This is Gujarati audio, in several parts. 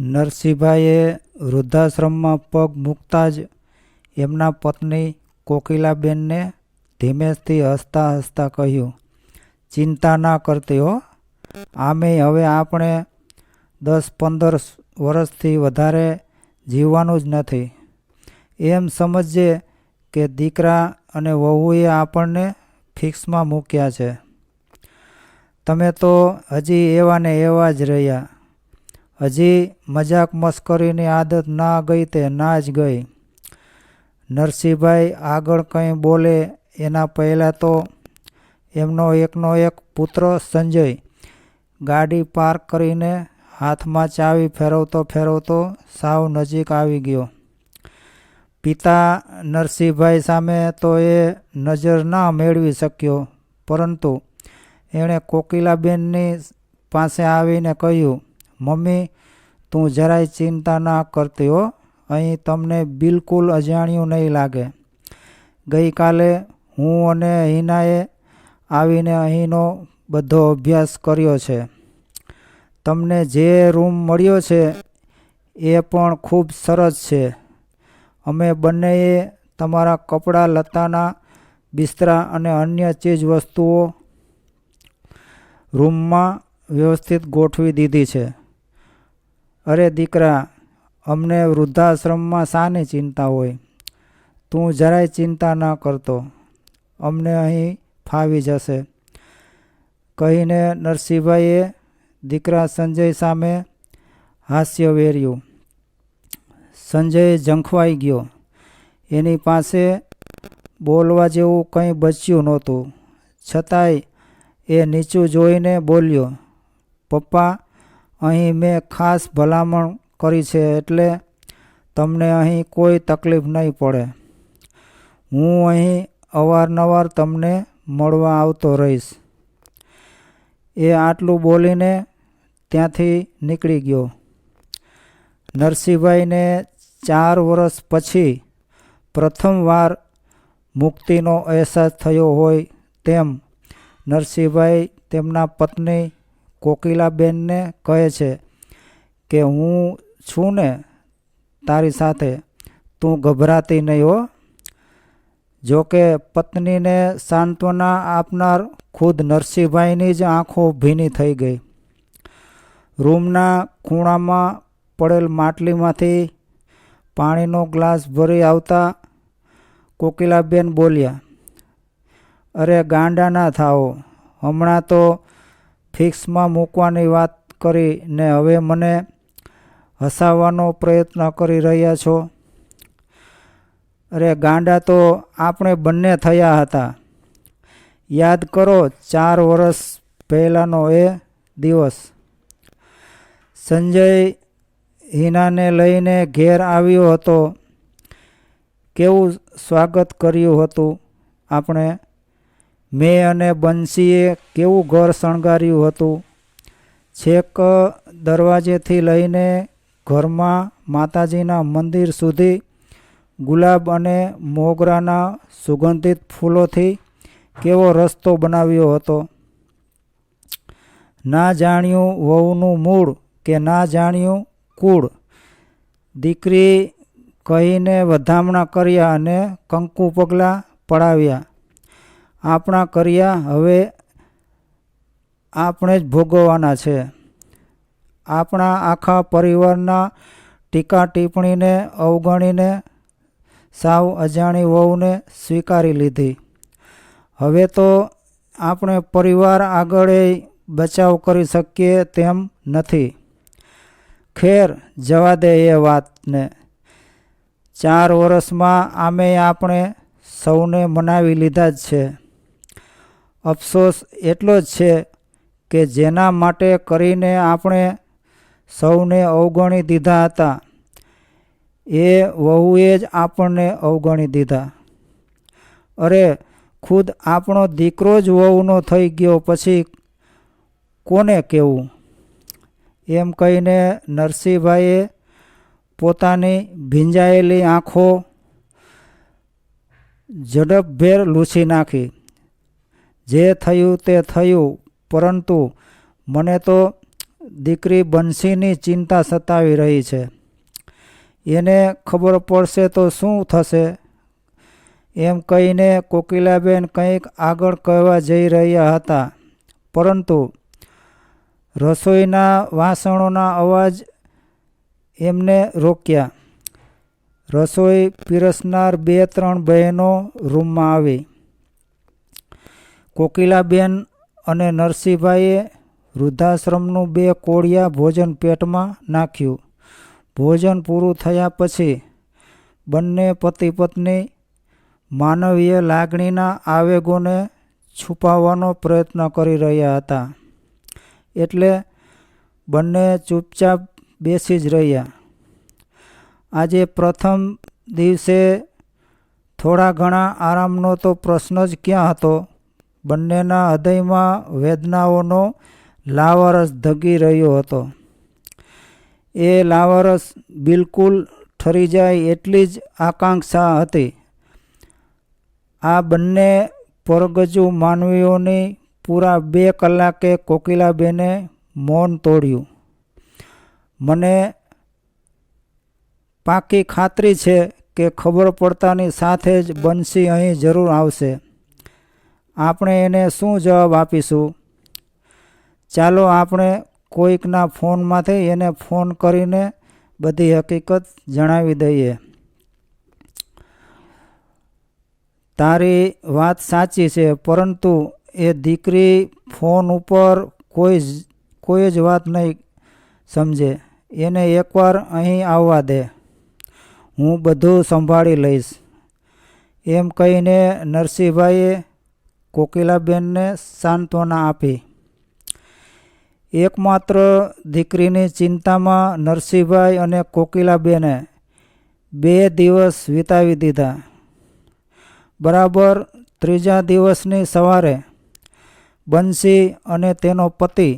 નરસિંહભાઈએ વૃદ્ધાશ્રમમાં પગ મૂકતા જ એમના પત્ની કોકિલાબેનને ધીમેથી હસતા હસતા કહ્યું, ચિંતા ના કરતી હો. આમેય હવે આપણે દસ પંદર વર્ષથી વધારે જીવવાનું જ નથી. એમ સમજજે કે દીકરા અને વહુએ આપણને ફિક્સમાં મૂક્યા છે. તમે તો હજી એવા ને એવા જ રહ્યા. હજી મજાક મસ્કરીની આદત ના ગઈ તે ના જ ગઈ. નરસિંહભાઈ આગળ કંઈ બોલે એના પહેલાં તો એમનો એકનો એક પુત્ર સંજય ગાડી પાર્ક કરીને હાથમાં ચાવી ફેરવતો ફેરવતો સાવ નજીક આવી ગયો. પિતા નરસિંહભાઈ સામે તો એ નજર ના મેળવી શક્યો, પરંતુ એણે કોકિલાબેનની પાસે આવીને કહ્યું, મમ્મી તું જરાય ચિંતા ના કરતી હો. અહીં તમને બિલકુલ અજાણ્યું નહીં લાગે. ગઈકાલે હું અને હિનાએ આવીને અહીંનો બધો અભ્યાસ કર્યો છે. તમને જે રૂમ મળ્યો છે એ પણ ખૂબ સરસ છે. અમે બંનેએ તમારા કપડાં લત્તાના બિસ્તરા અને અન્ય ચીજ વસ્તુઓ રૂમમાં વ્યવસ્થિત ગોઠવી દીધી છે. અરે દીકરા, અમને વૃદ્ધાશ્રમમાં શાની ચિંતા હોય? તું જરાય ચિંતા ન કરતો. અમને અહીં ફાવી જશે. કહીને નરસિંહભાઈએ દીકરા સંજય સામે હાસ્ય વેર્યું. સંજય ઝંખવાઈ ગયો. એની પાસે બોલવા જેવું કંઈ બચ્યું નહોતું. છતાંય એ નીચું જોઈને બોલ્યો, પપ્પા અહીં મેં ખાસ ભલામણ કરી છે એટલે તમને અહીં કોઈ તકલીફ નહીં પડે. હું અહીં અવારનવાર તમને મળવા આવતો રહીશ. એ આટલું બોલીને ત્યાંથી નીકળી ગયો. નરસિંહભાઈને ચાર વર્ષ પછી પ્રથમવાર મુક્તિનો અહેસાસ થયો હોય તેમ નરસિંહભાઈ તેમના પત્ની કોકિલાબેનને કહે છે કે, હું છું ને તારી સાથે. તું ગભરાતી નહીં હો. જોકે પત્નીને સાંત્વના આપનાર ખુદ નરસિંહભાઈની જ આંખો ભીની થઈ ગઈ. રૂમના ખૂણામાં પડેલ માટલીમાંથી પાણીનો ગ્લાસ ભરી આવતા કોકિલાબેન બોલ્યા, અરે ગાંડા ના થાઓ. હમણાં તો ફિક્સમાં મૂકવાની વાત કરીને હવે મને હસાવવાનો પ્રયત્ન કરી રહ્યા છો. અરે ગાંડા તો આપણે બંને થયા હતા. યાદ કરો, ચાર વર્ષ પહેલાંનો એ દિવસ. સંજય હિનાને લઈને ઘેર આવ્યો હતો. કેવું સ્વાગત કર્યું હતું આપણે? મેં અને બંસીએ કેવું ઘર શણગાર્યું હતું? છેક દરવાજેથી લઈને ઘરમાં માતાજીના મંદિર સુધી, ગુલાબ અને મોગરાના સુગંધિત ફૂલોથી કેવો રસ્તો બનાવ્યો હતો? ના જાણ્યું વહુનું મૂળ કે ના જાણ્યું કુળ. દીકરી કહીને વધામણા કર્યા અને કંકુ પગલાં પડાવ્યા. આપણા કર્યા હવે આપણે જ ભોગવવાના છે. આપણા આખા પરિવારના ટીકા ટિપ્પણીને અવગણીને સાવ અજાણી વહુને સ્વીકારી લીધી. હવે તો આપણે પરિવાર આગળ બચાવ કરી શકીએ તેમ નથી. ખેર જવા દે એ વાતને. ચાર વર્ષમાં આમે આપણે સૌને મનાવી લીધા જ છે. અફસોસ એટલો જ છે કે જેના માટે કરીને આપણે સૌને અવગણી દીધા હતા. એ વહુએ જ આપણને અવગણી દીધા. અરે, ખુદ આપણો દીકરો જ વહુનો થઈ ગયો પછી કોને કહેવું એમ કહીને નરસિંહભાઈએ પોતાની ભીંજાયેલી આંખો ઝડપભેર લૂછી નાખી. જે થયું તે થયું, પરંતુ મને તો દીકરી બંસીની ચિંતા સતાવી રહી છે. એને ખબર પડશે તો શું થશે? એમ કહીને કોકિલાબેન કંઈક આગળ કહેવા જઈ રહ્યા હતા. પરંતુ રસોઈના વાસણોના અવાજ એમને રોક્યા. રસોઈ પીરસનાર બે ત્રણ બહેનો રૂમમાં આવી. કોકિલાબેન અને નરસિંહભાઈએ વૃદ્ધાશ્રમનું બે કોળિયા ભોજન પેટમાં નાખ્યું. ભોજન પૂરું થયા પછી બંને પતિ પત્ની માનવીય લાગણીના આવેગોને છુપાવવાનો પ્રયત્ન કરી રહ્યા હતા. એટલે બંને ચૂપચાપ બેસી જ રહ્યા. આજે પ્રથમ દિવસે થોડા ઘણા આરામનો તો પ્રશ્ન જ ક્યાં હતો? બંનેના હૃદયમાં વેદનાઓનો લાવારસ ધગી રહ્યો હતો. એ લાવારસ બિલકુલ ઠરી જાય એટલી જ આકાંક્ષા હતી. આ બંને પરગજુ માનવીઓની પૂરા બે કલાકે કોકિલાબેને મૌન તોડ્યું. મને પાકી ખાતરી છે કે ખબર પડતાની સાથે જ બંસી અહીં જરૂર આવશે. આપણે એને શું જવાબ આપીશું? ચાલો આપણે કોઈકના ફોનમાંથી એને ફોન કરીને બધી હકીકત જણાવી દઈએ. તારી વાત સાચી છે, પરંતુ એ દીકરી ફોન ઉપર કોઈ કોઈ જ વાત નહીં સમજે. એને એકવાર અહીં આવવા દે. હું બધું સંભાળી લઈશ. એમ કહીને નરસિંહભાઈએ કોકિલાબેનને સાંત્વના આપી. એકમાત્ર દીકરીની ચિંતામાં નરસિંહભાઈ અને કોકિલાબેને બે દિવસ વિતાવી દીધા. બરાબર ત્રીજા દિવસની સવારે બંસી અને તેનો પતિ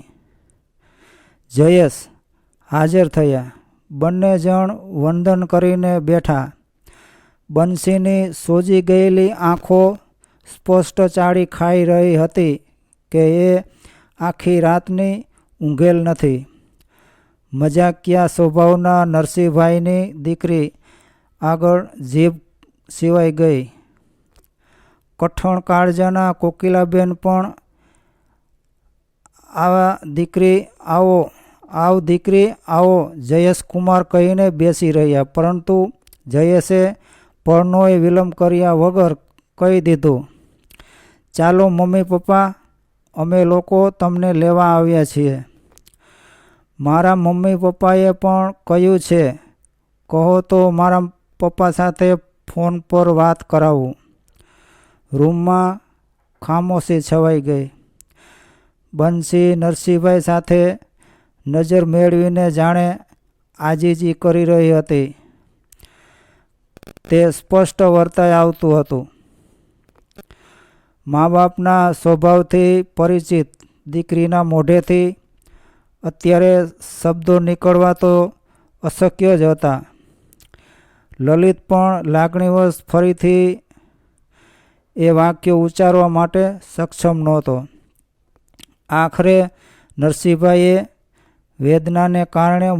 જયેશ હાજર થયા. બંને જણ વંદન કરીને બેઠા. બંસીની સોજી ગયેલી આંખો સ્પષ્ટ ચાળી ખાઈ રહી હતી કે એ આખી રાતની ઊંઘેલ નથી. મજાકિયા સ્વભાવના નરસિંહભાઈની દીકરી આગળ જીભ સિવાય ગઈ. કઠણ કાળજાના કોકિલાબેન પણ, આવા દીકરી આવો, આવ દીકરી આવો જયેશ કુમાર કહીને બેસી રહ્યા. પરંતુ જયેશે પરનોય વિલંબ કર્યા વગર કહી દીધું ચાલો મમ્મી પપ્પા, અમે લોકો તમને લેવા આવ્યા છીએ. મારા મમ્મી પપ્પાએ પણ કહ્યું છે, કહો તો મારા પપ્પા સાથે ફોન પર વાત કરાવું. રૂમમાં ખામોશી છવાઈ ગઈ. બંસી નરસિંહભાઈ સાથે નજર મેળવીને જાણે આજીજી કરી રહી હતી. તે સ્પષ્ટ વર્તાય આવતું હતું. મા બાપના સ્વભાવથી પરિચિત, દીકરીના મોઢેથી અત્યારે શબ્દો નીકળવા તો અશક્ય જ હતા. લલિત પણ લાગણીવશ ફરીથી એ વાક્ય ઉચ્ચારવા માટે સક્ષમ નહોતો. આખરે નરસિંહભાઈએ વેદનાને કારણે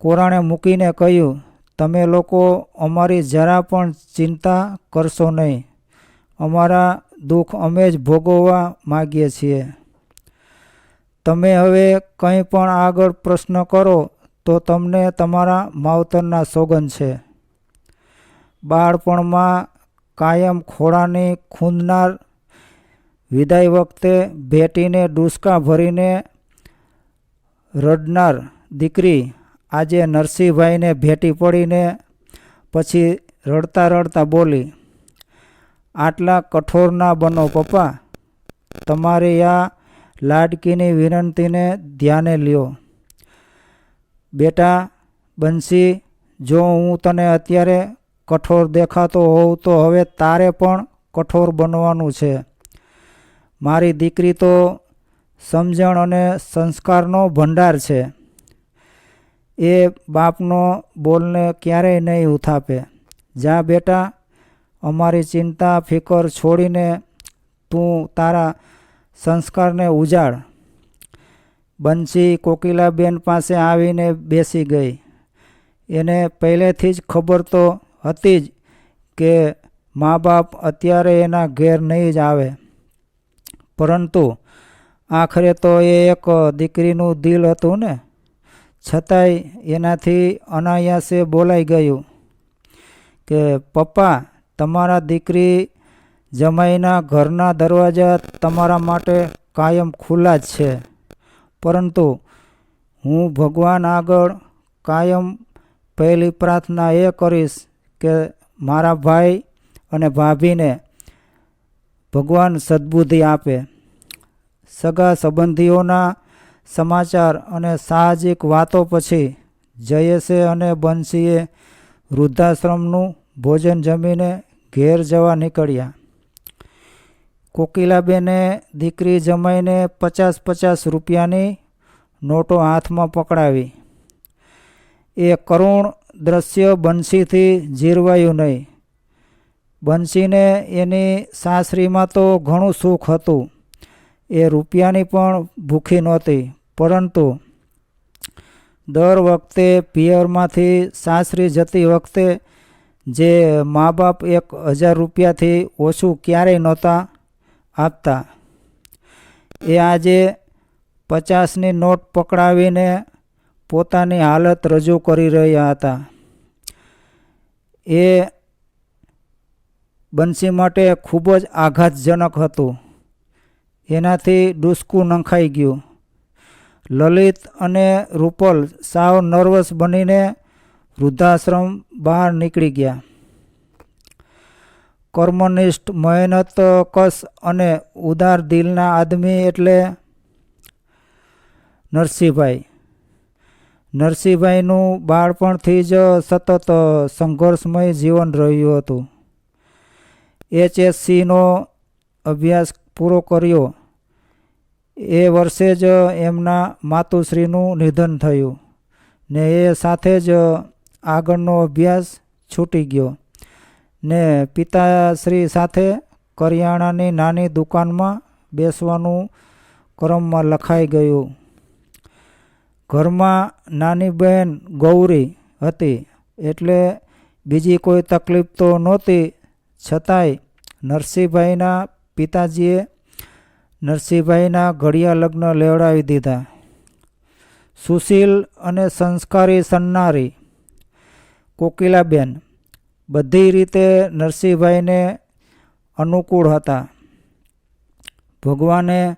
કોરાણે મૂકીને કહ્યું, તમે લોકો અમારી જરા પણ ચિંતા કરશો નહીં. અમારા દુઃખ અમે જ ભોગવવા માગીએ છીએ. તમે હવે કંઈ પણ આગળ પ્રશ્ન કરો, તો તમને તમારા માવતરના સોગન છે. બાળપણમાં કાયમ ખોળાની ખૂંદનાર વિદાય વખતે ભેટીને ડૂસકા ભરીને રડનાર દીકરી આજે નરસિંહભાઈને ભેટી પડીને પછી રડતા રડતા બોલી આટલા કઠોર ના બનો, પપ્પા. તમારી આ લાડકીની વિનંતીને ધ્યાને લ્યો. બેટા બંસી જો હું તને અત્યારે કઠોર દેખાતો હોઉં, તો હવે તારે પણ કઠોર બનવાનું છે. મારી દીકરી તો સમજણ અને સંસ્કારનો ભંડાર છે. એ બાપનો બોલને ક્યારેય નહીં ઉથાપે. જા બેટા અમારી ચિંતા, ફિકર છોડીને તું તારા સંસ્કારને ઉજાડ બંસી કોકિલાબેન પાસે આવીને બેસી ગઈ. એને પહેલેથી જ ખબર તો હતી જ કે મા બાપ અત્યારે એના ઘેર નહીં જ આવે. પરંતુ આખરે તો એ એક દીકરીનું દિલ હતું ને? છતાંય એનાથી અનાયાસે બોલાઈ ગયું કે, પપ્પા તમારા દીકરી જમાઈના ઘરના દરવાજા તમારા માટે કાયમ ખુલ્લા જ છે. પરંતુ હું ભગવાન આગળ કાયમ પહેલી પ્રાર્થના એ કરીશ કે મારા ભાઈ અને ભાભીને ભગવાન સદબુદ્ધિ આપે. સગા સંબંધીઓના સમાચાર અને સાહજિક વાતો પછી જયેશે અને બંશીએ વૃદ્ધાશ્રમનું ભોજન જમીને ઘેર જવા નીકળ્યા. કોકિલાબેને દીકરી જમાઈને પચાસ પચાસ રૂપિયાની નોટો હાથમાં પકડાવી. એ કરુણ દ્રશ્ય બંસીથી જીરવાયું નહીં. બંસીને એની સાસરીમાં તો ઘણું સુખ હતું. એ રૂપિયાની પણ ભૂખી નહોતી, પરંતુ દર વખતે પિયરમાંથી સાસરી જતી વખતે જે મા બાપ એક હજાર રૂપિયાથી ઓછું ક્યારેય નહોતા આપતા. એ આજે પચાસની નોટ પકડાવીને પોતાની હાલત રજૂ કરી રહ્યા હતા. એ બંસી માટે ખૂબ જ આઘાતજનક હતું. એનાથી ડૂસકું નંખાઈ ગયું. લલિત અને રૂપલ સાવ નર્વસ બનીને વૃદ્ધાશ્રમ બહાર નીકળી ગયા. કર્મનિષ્ઠ, મહેનત, કસ અને ઉદાર દિલના આદમી એટલે નરસિંહભાઈ. નરસિંહભાઈનું બાળપણથી જ સતત સંઘર્ષમય જીવન રહ્યું હતું. એચએસસીનો અભ્યાસ પૂરો કર્યો. એ વર્ષે જ એમના માતુશ્રીનું નિધન થયું ને એ સાથે જ આગળનો અભ્યાસ છૂટી ગયો ને પિતાશ્રી સાથે કરિયાણાની નાની દુકાનમાં બેસવાનું ક્રમમાં લખાઈ ગયું. ઘરમાં નાની બહેન ગૌરી હતી એટલે બીજી કોઈ તકલીફ તો નહોતી. છતાંય નરસિંહભાઈના પિતાજીએ નરસિંહભાઈના ઘડિયા લગ્ન લેવડાવી દીધા. સુશીલ અને સંસ્કારી સન્નારી કોકિલાબેન. બધી રીતે નરસિંહભાઈને અનુકૂળ હતા. ભગવાને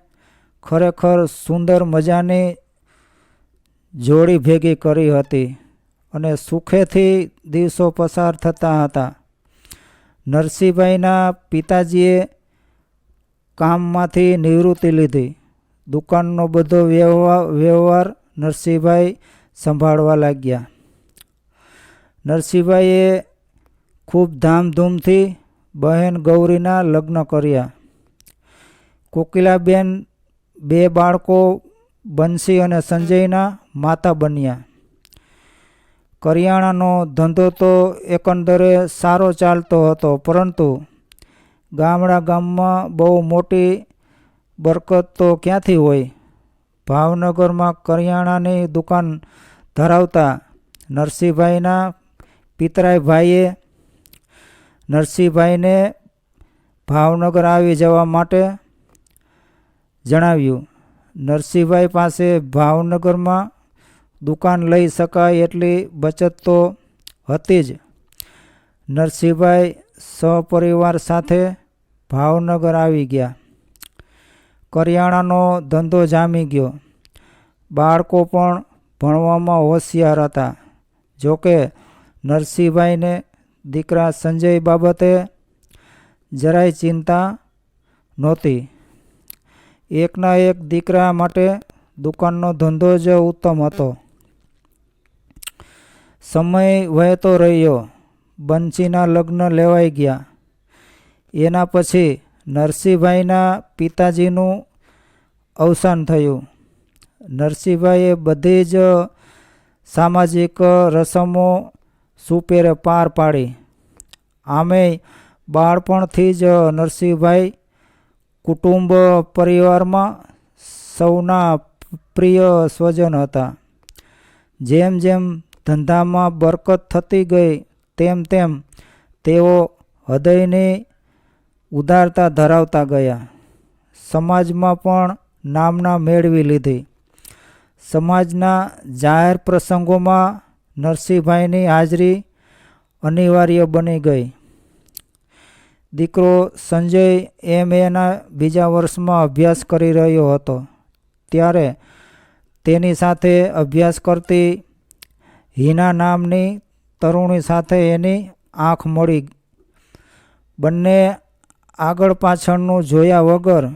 ખરેખર સુંદર મજાની જોડી ભેગી કરી હતી અને સુખેથી દિવસો પસાર થતા હતા. નરસિંહભાઈના પિતાજીએ કામમાંથી નિવૃત્તિ લીધી. દુકાનનો બધો વ્યવહાર વ્યવહાર નરસિંહભાઈ સંભાળવા લાગ્યા. નરસિંહભાઈએ ખૂબ ધામધૂમથી બહેન ગૌરીના લગ્ન કર્યા. કોકિલાબેન બે બાળકો બંસી અને સંજયના માતા બન્યા. કરિયાણાનો ધંધો તો એકંદરે સારો ચાલતો હતો, પરંતુ ગામડા ગામમાં બહુ મોટી બરકત તો ક્યાંથી હોય? ભાવનગરમાં કરિયાણાની દુકાન ધરાવતા નરસિંહભાઈના પિતરાઈ ભાઈએ નરસિંહભાઈને ભાવનગર આવી જવા માટે જણાવ્યું, નરસિંહભાઈ પાસે ભાવનગરમાં દુકાન લઈ શકાય એટલી બચત તો હતી જ. નરસિંહભાઈ સહપરિવાર સાથે ભાવનગર આવી ગયા. કરિયાણાનો ધંધો જામી ગયો. બાળકો પણ ભણવામાં હોશિયાર હતા. જોકે નરસિંહભાઈને દીકરા સંજય બાબતે જરાય ચિંતા નહોતી. એકના એક દીકરા માટે દુકાનનો ધંધો જ ઉત્તમ હતો. સમય વહેતો રહ્યો. બંશીના લગ્ન લેવાઈ ગયા. એના પછી નરસિંહભાઈના પિતાજીનું અવસાન થયું. નરસિંહભાઈએ બધી જ સામાજિક રસમો સુપેરે પાર પાડી. આમેય બાળપણથી જ નરસિંહભાઈ કુટુંબ પરિવારમાં સૌના પ્રિય સ્વજન હતા. જેમ જેમ ધંધામાં બરકત થતી ગઈ, તેમ તેમ તેઓ હૃદયની ઉદારતા ધરાવતા ગયા. સમાજમાં પણ નામના મેળવી લીધી. સમાજના જાહેર પ્રસંગોમાં નરસિંહભાઈની હાજરી અનિવાર્ય બની ગઈ. દીકરો સંજય એમ એના બીજા વર્ષમાં અભ્યાસ કરી રહ્યો હતો. ત્યારે તેની સાથે અભ્યાસ કરતી હિના નામની તરુણી સાથે એની આંખ મળી. બંને આગળ પાછળનું જોયા વગર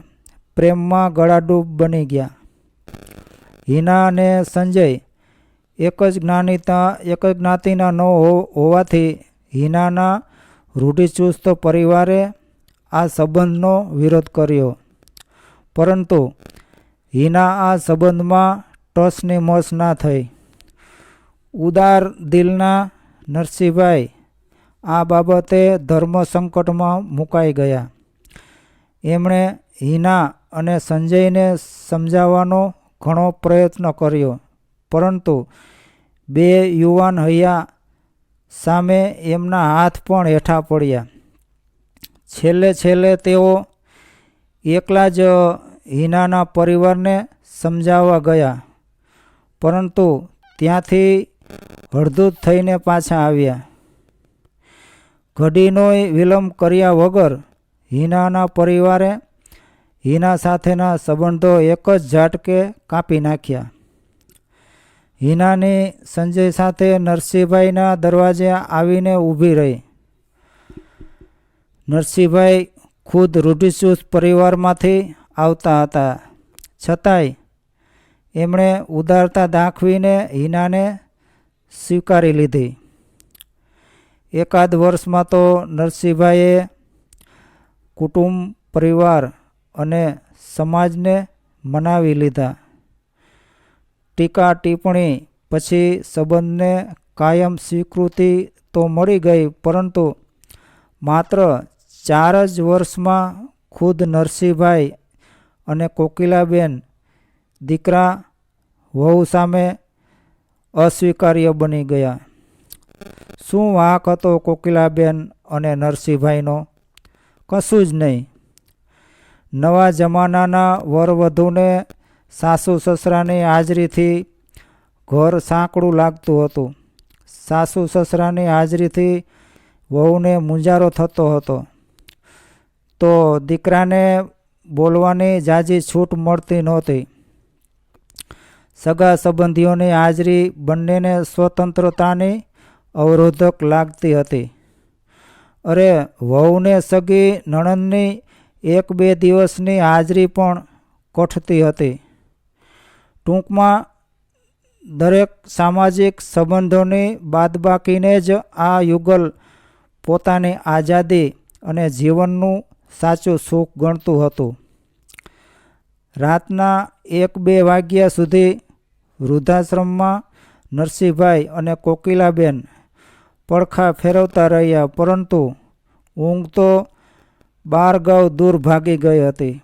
પ્રેમમાં ગળાડૂબ બની ગયા. હિના અને સંજય એક જ જ્ઞાનીતા, એક જ જ્ઞાતિના ન હોવાથી હિનાના રૂઢિચુસ્ત પરિવારે આ સંબંધનો વિરોધ કર્યો. પરંતુ હિના આ સંબંધમાં ટસની મસ ના થઈ. ઉદાર દિલના નરસિંહભાઈ આ બાબતે ધર્મ સંકટમાં મુકાઈ ગયા. એમણે હિના અને સંજયને સમજાવવાનો ઘણો પ્રયત્ન કર્યો. પરંતુ બે યુવાન હૈયા સામે એમના હાથ પણ હેઠા પડ્યા. છેલ્લે છેલ્લે તેઓ એકલા જ હિનાના પરિવારને સમજાવવા ગયા, પરંતુ ત્યાંથી હળદૂત થઈને પાછા આવ્યા. ઘડીનોય વિલંબ કર્યા વગર હિનાના પરિવારે હિના સાથેના સંબંધો એક જ ઝાટકે કાપી નાખ્યા. હિનાની સંજય સાથે નરસિંહભાઈના દરવાજે આવીને ઊભી રહી. નરસિંહભાઈ ખુદ રૂઢિચુસ્ત પરિવારમાંથી આવતા હતા. છતાંય એમણે ઉદારતા દાખવીને હિનાને સ્વીકારી લીધી. એકાદ વર્ષમાં તો નરસિંહભાઈએ કુટુંબ, પરિવાર અને સમાજને મનાવી લીધા. ટીકા ટિપ્પણી પછી સંબંધને કાયમ સ્વીકૃતિ તો મળી ગઈ, પરંતુ માત્ર ચાર જ વર્ષમાં ખુદ નરસિંહભાઈ અને કોકિલાબેન દીકરા વહુ સામે અસ્વીકાર્ય બની ગયા. શું વાંક હતો કોકિલાબેન અને નરસિંહભાઈનો? કશું જ નહીં. નવા જમાનાના વરવધુને સાસુ સસરાની હાજરીથી ઘર સાંકડું લાગતું હતું. સાસુ સસરાની હાજરીથી વહુને મુંજારો થતો હતો. તો દીકરાને બોલવાની જાજી છૂટ મળતી નહોતી. સગા સંબંધીઓની હાજરી બંનેને સ્વતંત્રતાની અવરોધક લાગતી હતી. અરે, વહુને સગી નણંદની એક બે દિવસની હાજરી પણ કઠતી હતી. ટૂંકમાં દરેક સામાજિક સંબંધોની બાદબાકીને જ આ યુગલ પોતાની આઝાદી અને જીવનનું સાચું સુખ ગણતું હતું. રાતના એક બે વાગ્યા સુધી વૃદ્ધાશ્રમમાં નરસિંહભાઈ અને કોકિલાબેન પડખા ફેરવતા રહ્યા, પરંતુ ઊંઘ તો બાર ગૌ દૂર ભાગી ગઈ હતી.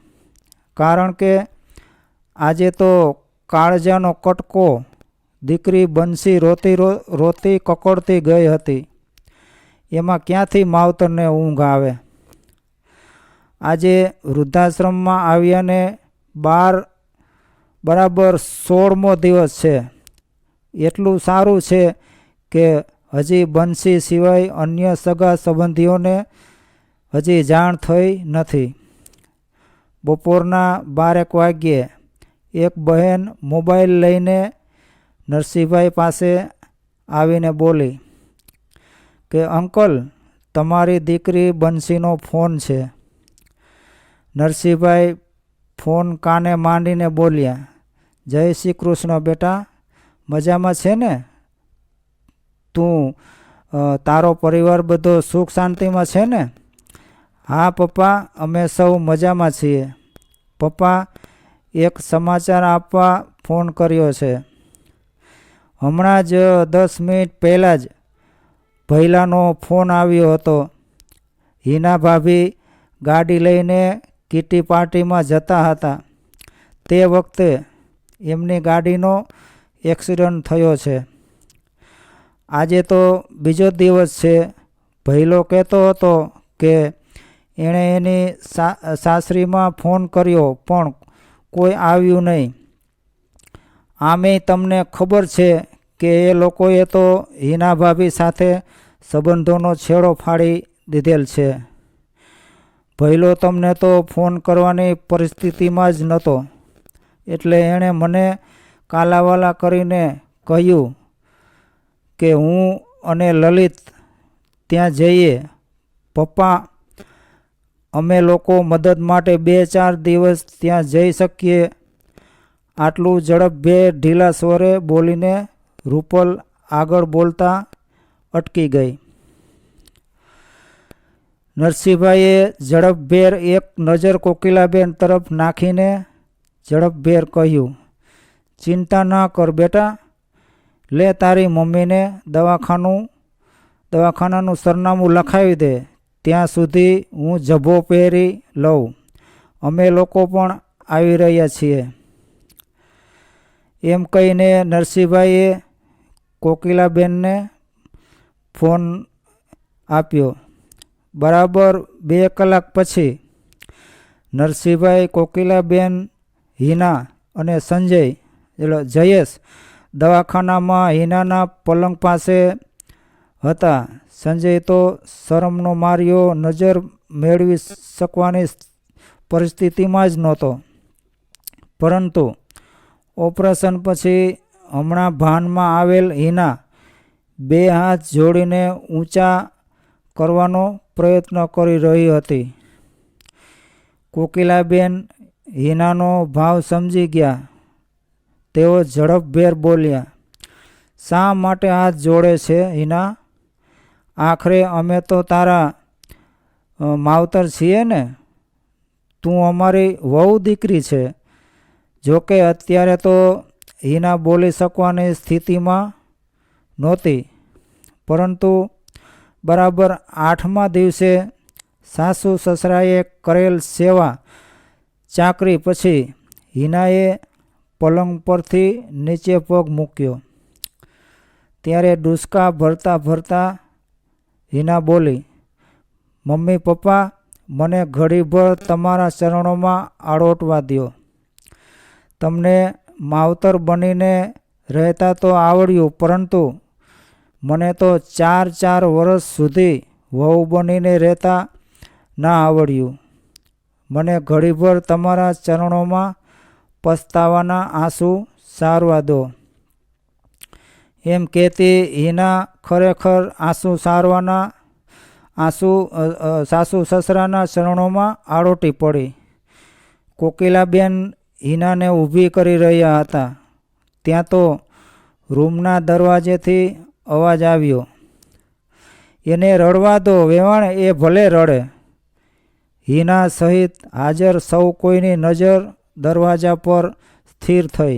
કારણ કે આજે તો કાળજાનો કટકો દીકરી બંસી રોતી રોતી કકડતી ગઈ હતી. એમાં ક્યાંથી માવતરને ઊંઘ આવે? આજે વૃદ્ધાશ્રમમાં આવ્યાને બાર બરાબર સોળમો દિવસ છે. એટલું સારું છે કે હજી બંસી સિવાય અન્ય સગા સંબંધીઓને હજી જાણ થઈ નથી. બપોરના બારેક વાગ્યે એક બહેન મોબાઈલ લઈને નરસિંહભાઈ પાસે આવીને બોલી, કે અંકલ, તમારી દીકરી બંસીનો ફોન છે. નરસિંહભાઈ ફોન કાને માંડીને બોલ્યા, જય શ્રી કૃષ્ણ બેટા, મજામાં છે ને? તું તારો પરિવાર બધો સુખ શાંતિમાં છે ને? હા પપ્પા, અમે સૌ મજામાં છીએ. પપ્પા એક સમાચાર આપવા ફોન કર્યો છે. હમણાં જ દસ મિનિટ પહેલાં જ ભૈલાનો ફોન આવ્યો હતો. હિના ભાભી ગાડી લઈને કીટી પાર્ટીમાં જતા હતા. તે વખતે એમની ગાડીનો એક્સિડન્ટ થયો છે. આજે તો બીજો દિવસ છે. ભૈલો કહેતો હતો કે એણે એની સાસરીમાં ફોન કર્યો, પણ કોઈ આવ્યું નહીં. આમેય તમને ખબર છે કે એ લોકોએ તો હિના ભાભી સાથે સંબંધોનો છેડો ફાડી દીધેલ છે. ભૈલો તમને તો ફોન કરવાની પરિસ્થિતિમાં જ નહોતો એટલે એણે મને કાલાવાલા કરીને કહ્યું કે હું અને લલિત ત્યાં જઈએ. પપ્પા અમે લોકો મદદ માટે બે ચાર દિવસ ત્યાં જઈ શકીએ. આટલું ઝડપભેર ઢીલા સ્વરે બોલીને રૂપલ આગળ બોલતા અટકી ગઈ. નરસિંહભાઈએ ઝડપભેર એક નજર કોકિલાબેન તરફ નાખીને ઝડપભેર કહ્યું, ચિંતા ના કર બેટા, લે તારી મમ્મીને દવાખાનું, દવાખાનાનું સરનામું લખાવી દે. ત્યાં સુધી હું જભો પહેરી લઉં. અમે લોકો પણ આવી રહ્યા છીએ. એમ કહીને નરસિંહભાઈએ કોકિલાબેનને ફોન આપ્યો. બરાબર બે કલાક પછી નરસિંહભાઈ, કોકિલાબેન, હિના અને સંજય, એટલે જયેશ દવાખાનામાં હિનાના પલંગ પાસે હતા. સંજય તો શરમનો માર્યો, નજર મેળવી શકવાની પરિસ્થિતિમાં જ નહોતો. પરંતુ ઓપરેશન પછી હમણાં ભાનમાં આવેલ હિના બે હાથ જોડીને ઊંચા કરવાનો પ્રયત્ન કરી રહી હતી. કોકિલાબેન હિનાનો ભાવ સમજી ગયા. તેઓ ઝડપભેર બોલ્યા, શા માટે હાથ જોડે છે હિના? આખરે અમે તો તારા માવતર છીએ ને, તું અમારી વહુ દીકરી છે. જોકે અત્યારે તો હિના બોલી શકવાની સ્થિતિમાં નહોતી. પરંતુ બરાબર આઠમા દિવસે સાસુ સસરાએ કરેલ સેવા ચાકરી પછી હિનાએ પલંગ પરથી નીચે પગ મૂક્યો. ત્યારે ડુસકા ભરતા ભરતા હિના બોલી, મમ્મી, પપ્પા, મને ઘડીભર તમારા ચરણોમાં આળોટવા દો તમને માવતર બનીને રહેતા તો આવડ્યું, પરંતુ મને તો ચાર ચાર વર્ષ સુધી વહુ બનીને રહેતા ના આવડ્યું. મને ઘડીભર તમારા ચરણોમાં પસ્તાવાના આંસુ સારવા દો એમ કહેતી હિના ખરેખર આંસુ સારવાના, આંસુ સાસુ સસરાના ચરણોમાં આળોટી પડી. કોકિલાબેન હિનાને ઊભી કરી રહ્યા હતા. ત્યાં તો રૂમના દરવાજેથી અવાજ આવ્યો. એને રડવા દો વેવાણ, એ ભલે રડે. હિના સહિત હાજર સૌ કોઈની નજર દરવાજા પર સ્થિર થઈ.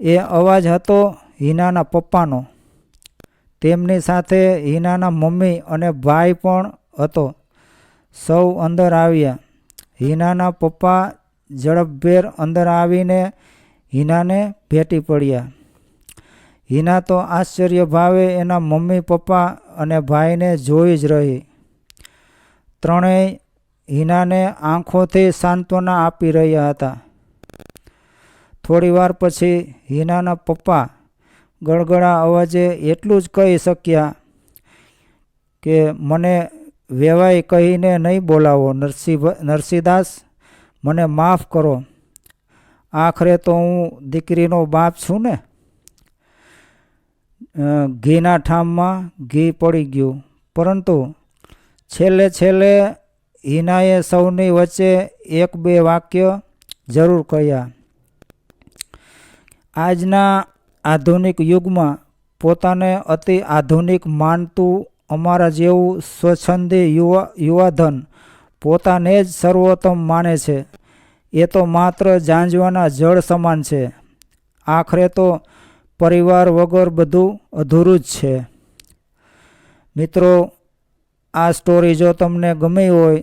એ અવાજ હતો હિનાના પપ્પાનો. તેમની સાથે હિનાના મમ્મી અને ભાઈ પણ હતો. સૌ અંદર આવ્યા. હિનાના પપ્પા ઝડપભેર અંદર આવીને હિનાને ભેટી પડ્યા. હિના તો આશ્ચર્ય ભાવે એના મમ્મી, પપ્પા અને ભાઈને જોઈ જ રહી. ત્રણેય હિનાને આંખોથી સાંત્વના આપી રહ્યા હતા. થોડી વાર પછી હિનાના પપ્પા ગળગળા અવાજે એટલું જ કહી શક્યા કે મને વેવાય કહીને નહીં બોલાવો, નરસિંહ નરસિંહદાસ, મને માફ કરો. આખરે તો હું દીકરીનો બાપ છું ને. ઘીના ઠામમાં ઘી પડી ગયું. પરંતુ છેલ્લે છેલ્લે હિનાએ સૌની વચ્ચે એક બે વાક્ય જરૂર કહ્યા. આજના આધુનિક યુગમાં પોતાને અતિ આધુનિક માનતું અમારા જેવું સ્વચ્છંદી યુવા, યુવાધન પોતાને જ સર્વોત્તમ માને છે. એ તો માત્ર જાંજવાના જળ સમાન છે. આખરે તો પરિવાર વગર બધું અધૂરું જ છે. મિત્રો, આ સ્ટોરી જો તમને ગમી હોય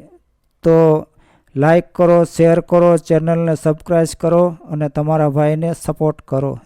તો લાઈક કરો શેર કરો ચેનલને સબસ્ક્રાઈબ કરો અને તમારા ભાઈને સપોર્ટ કરો.